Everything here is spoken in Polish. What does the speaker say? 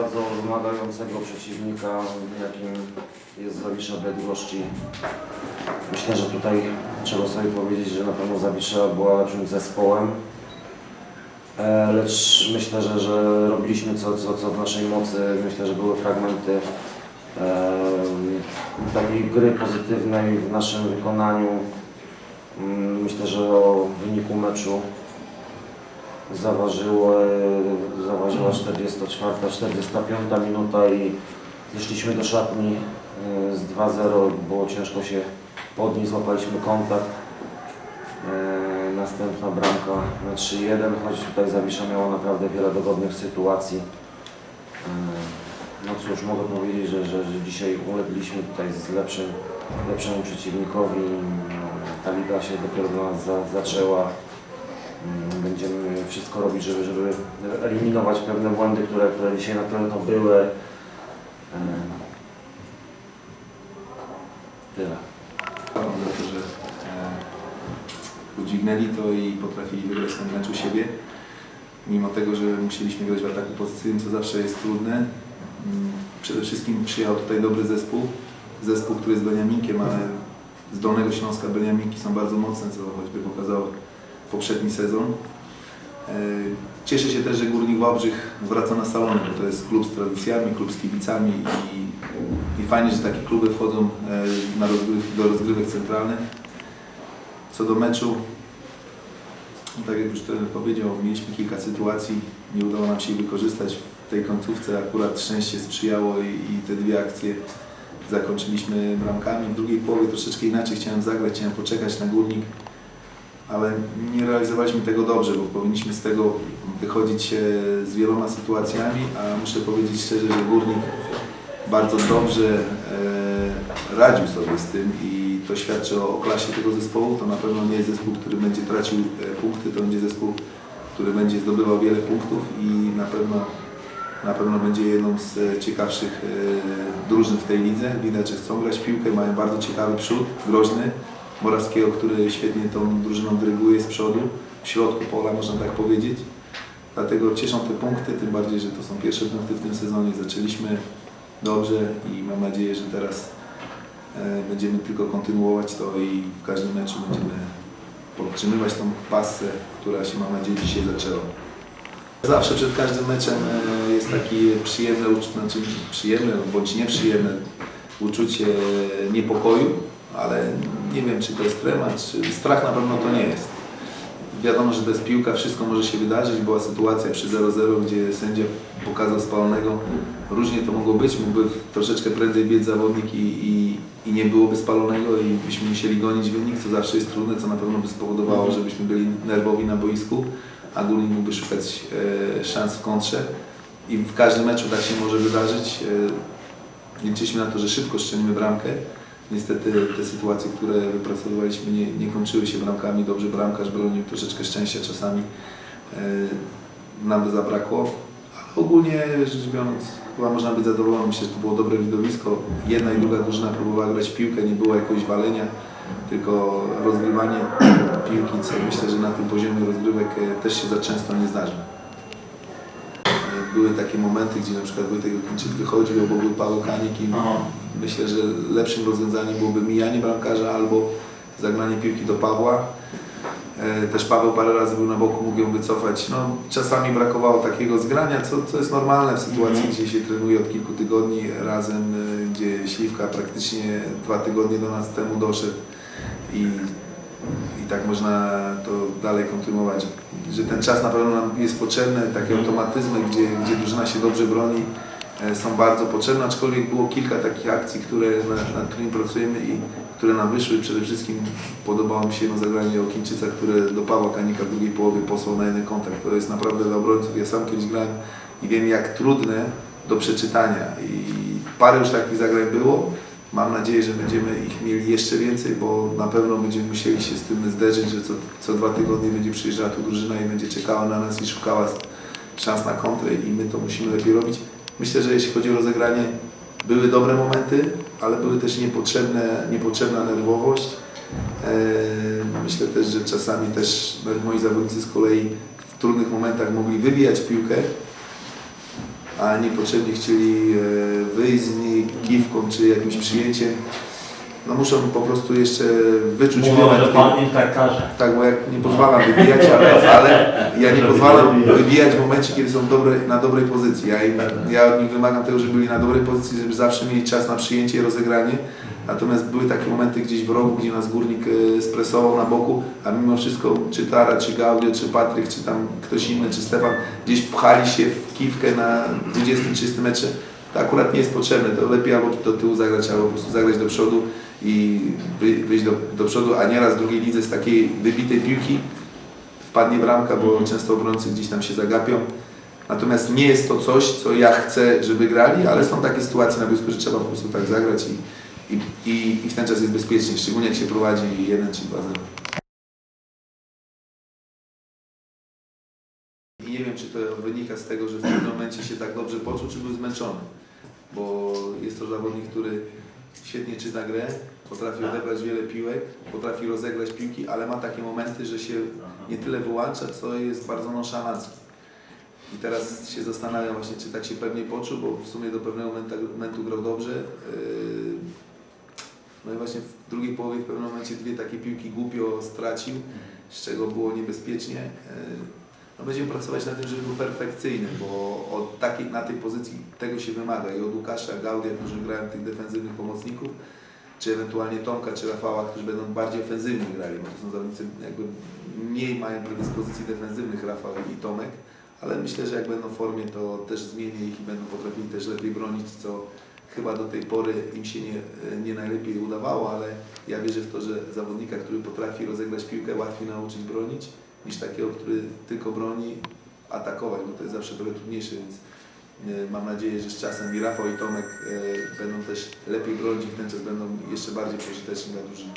Bardzo wymagającego przeciwnika, jakim jest Zawisza Bydgoszczy. Myślę, że tutaj trzeba sobie powiedzieć, że na pewno Zawisza była lepszym zespołem. E, lecz myślę, że, że robiliśmy co, co, co w naszej mocy. Myślę, że były fragmenty e, takiej gry pozytywnej w naszym wykonaniu. Mm, Myślę, że o wyniku meczu zaważyło, zaważyła 44, 45 minuta i zeszliśmy do szatni e, z 2-0. Było ciężko się podnieść, złapaliśmy kontakt. E, Następna bramka na 3-1, choć tutaj Zawisza miała naprawdę wiele dogodnych sytuacji. E, No cóż, mogę powiedzieć, że, że, że dzisiaj ulegliśmy tutaj z lepszym, lepszemu przeciwnikowi. Ta liga się dopiero do nas za, zaczęła. Mm, Będziemy wszystko robić, żeby, żeby eliminować pewne błędy, które, które dzisiaj na pewno były. Tyle. że e, udźwignęli to i potrafili wygrać ten mecz u siebie. Mimo tego, że musieliśmy grać w ataku pozycyjnym, co zawsze jest trudne. Mm, Przede wszystkim przyjechał tutaj dobry zespół. Zespół, który jest Beniaminkiem, ale z Dolnego Śląska Beniaminki są bardzo mocne, co choćby pokazał poprzedni sezon. E, Cieszę się też, że Górnik Wałbrzych wraca na salony, bo to jest klub z tradycjami, klub z kibicami i, i fajnie, że takie kluby wchodzą e, na rozgryw, do rozgrywek centralnych. Co do meczu, no tak jak już trener powiedział, mieliśmy kilka sytuacji, nie udało nam się ich wykorzystać. W tej końcówce akurat szczęście sprzyjało i, i te dwie akcje zakończyliśmy bramkami. W drugiej połowie troszeczkę inaczej chciałem zagrać, chciałem poczekać na Górnik, ale nie realizowaliśmy tego dobrze, bo powinniśmy z tego wychodzić z wieloma sytuacjami, a muszę powiedzieć szczerze, że Górnik bardzo dobrze e, radził sobie z tym i to świadczy o, o klasie tego zespołu. To na pewno nie jest zespół, który będzie tracił e, punkty, to będzie zespół, który będzie zdobywał wiele punktów i na pewno, na pewno będzie jedną z e, ciekawszych e, drużyn w tej lidze. Widać, że chcą grać piłkę, mają bardzo ciekawy przód, groźny. Morawskiego, który świetnie tą drużyną dyryguje z przodu, w środku pola można tak powiedzieć. Dlatego cieszą te punkty, tym bardziej, że to są pierwsze punkty w tym sezonie. Zaczęliśmy dobrze i mam nadzieję, że teraz e, będziemy tylko kontynuować to i w każdym meczu będziemy podtrzymywać tą pasę, która się mam nadzieję dzisiaj zaczęła. Zawsze przed każdym meczem e, jest takie przyjemne, znaczy przyjemne bądź nieprzyjemne uczucie niepokoju, ale nie wiem czy to jest tremat, czy strach na pewno to nie jest. Wiadomo, że to jest piłka, wszystko może się wydarzyć. Była sytuacja przy 0-0, gdzie sędzia pokazał spalonego. Różnie to mogło być, mógłby troszeczkę prędzej biec zawodnik i, i, i nie byłoby spalonego i byśmy musieli gonić wynik, co zawsze jest trudne, co na pewno by spowodowało, żebyśmy byli nerwowi na boisku, a Górnik mógłby szukać e, szans w kontrze. I w każdym meczu tak się może wydarzyć. E, liczyliśmy na to, że szybko szczelimy bramkę. Niestety te sytuacje, które wypracowywaliśmy nie, nie kończyły się bramkami. Dobrze bramkarz bronił, troszeczkę szczęścia czasami e, nam by zabrakło. Ale ogólnie rzecz biorąc chyba można być zadowolonym. Myślę, że to było dobre widowisko. Jedna i druga drużyna próbowała grać piłkę, nie było jakiegoś walenia, tylko rozgrywanie piłki, co myślę, że na tym poziomie rozgrywek e, też się za często nie zdarza. E, Były takie momenty, gdzie na przykład Wojtek Chińczyk wychodził, obok był Paweł Kanik i Myślę, że lepszym rozwiązaniem byłoby mijanie bramkarza albo zagranie piłki do Pawła. E, Też Paweł parę razy był na boku, mógł ją wycofać. No, czasami brakowało takiego zgrania, co, co jest normalne w sytuacji, gdzie się trenuje od kilku tygodni razem, gdzie Śliwka praktycznie dwa tygodnie do nas temu doszedł i, i tak można to dalej kontynuować. Że ten czas na pewno nam jest potrzebny, takie automatyzmy, gdzie, gdzie drużyna się dobrze broni, e, są bardzo potrzebne, aczkolwiek było kilka takich akcji, które, na, nad którymi pracujemy i które nam wyszły. Przede wszystkim podobało mi się jedno zagranie Okińczyca, które do Pawła Kanika w drugiej połowie posłał na jeden kontakt. To jest naprawdę dla obrońców. Ja sam kiedyś grałem i wiem jak trudne do przeczytania i parę już takich zagrań było. Mam nadzieję, że będziemy ich mieli jeszcze więcej, bo na pewno będziemy musieli się z tym zderzyć, że co, co dwa tygodnie będzie przyjeżdżała tu drużyna i będzie czekała na nas i szukała szans na kontrę i my to musimy lepiej robić. Myślę, że jeśli chodzi o rozegranie, były dobre momenty, ale były też niepotrzebne, niepotrzebna nerwowość. Eee, Myślę też, że czasami też moi zawodnicy z kolei w trudnych momentach mogli wywijać piłkę, a niepotrzebnie chcieli e, wyjść z niej kiwką czy jakimś przyjęciem. no muszą po prostu jeszcze wyczuć Mówią, moment. pan tak każe. Tak, bo jak nie pozwalam wybijać, ale, ale ja nie pozwalam wybijać w momencie, kiedy są dobre, na dobrej pozycji. Ja, im, ja od nich wymagam tego, żeby byli na dobrej pozycji, żeby zawsze mieli czas na przyjęcie i rozegranie. Natomiast były takie momenty gdzieś w rogu, gdzie nas górnik e, stresował na boku, a mimo wszystko czy Tara, czy Gaudio, czy Patryk, czy tam ktoś inny, czy Stefan gdzieś pchali się w kiwkę na 20-30 metrze. To akurat nie jest potrzebne, to lepiej albo do tyłu zagrać, albo po prostu zagrać do przodu i wy- wyjść do, do przodu, a nieraz w drugiej lidze z takiej wybitej piłki wpadnie bramka, bo często obrońcy gdzieś tam się zagapią. Natomiast nie jest to coś, co ja chcę, żeby grali, ale są takie sytuacje na boisku, że trzeba po prostu tak zagrać i, i, i, i w ten czas jest bezpiecznie, szczególnie jak się prowadzi 1 czy 2-0. I nie wiem, czy to wynika z tego, że w tym momencie się tak dobrze poczuł, czy był zmęczony. Bo jest to zawodnik, który świetnie czyta grę, potrafi odebrać wiele piłek, potrafi rozegrać piłki, ale ma takie momenty, że się nie tyle wyłącza, co jest bardzo nonszalancki. I teraz się zastanawiam właśnie, czy tak się pewnie poczuł, bo w sumie do pewnego momentu, momentu grał dobrze. Yy, No i właśnie w drugiej połowie w pewnym momencie dwie takie piłki głupio stracił, z czego było niebezpiecznie. Yy, No będziemy pracować nad tym, żeby był perfekcyjny, bo od takiej, na tej pozycji tego się wymaga i od Łukasza, Gaudia, którzy grają tych defensywnych pomocników, czy ewentualnie Tomka, czy Rafała, którzy będą bardziej ofensywnie grali, bo to są zawodnicy jakby mniej mają predyspozycji defensywnych Rafał i Tomek, ale myślę, że jak będą w formie, to też zmienię ich i będą potrafili też lepiej bronić, co chyba do tej pory im się nie, nie najlepiej udawało, ale ja wierzę w to, że zawodnika, który potrafi rozegrać piłkę, łatwiej nauczyć bronić, niż takiego, który tylko broni, atakować, bo to jest zawsze trochę trudniejsze, więc e, mam nadzieję, że z czasem i Rafał i Tomek e, będą też lepiej bronić i w ten czas będą jeszcze bardziej pożyteczni dla drużyny.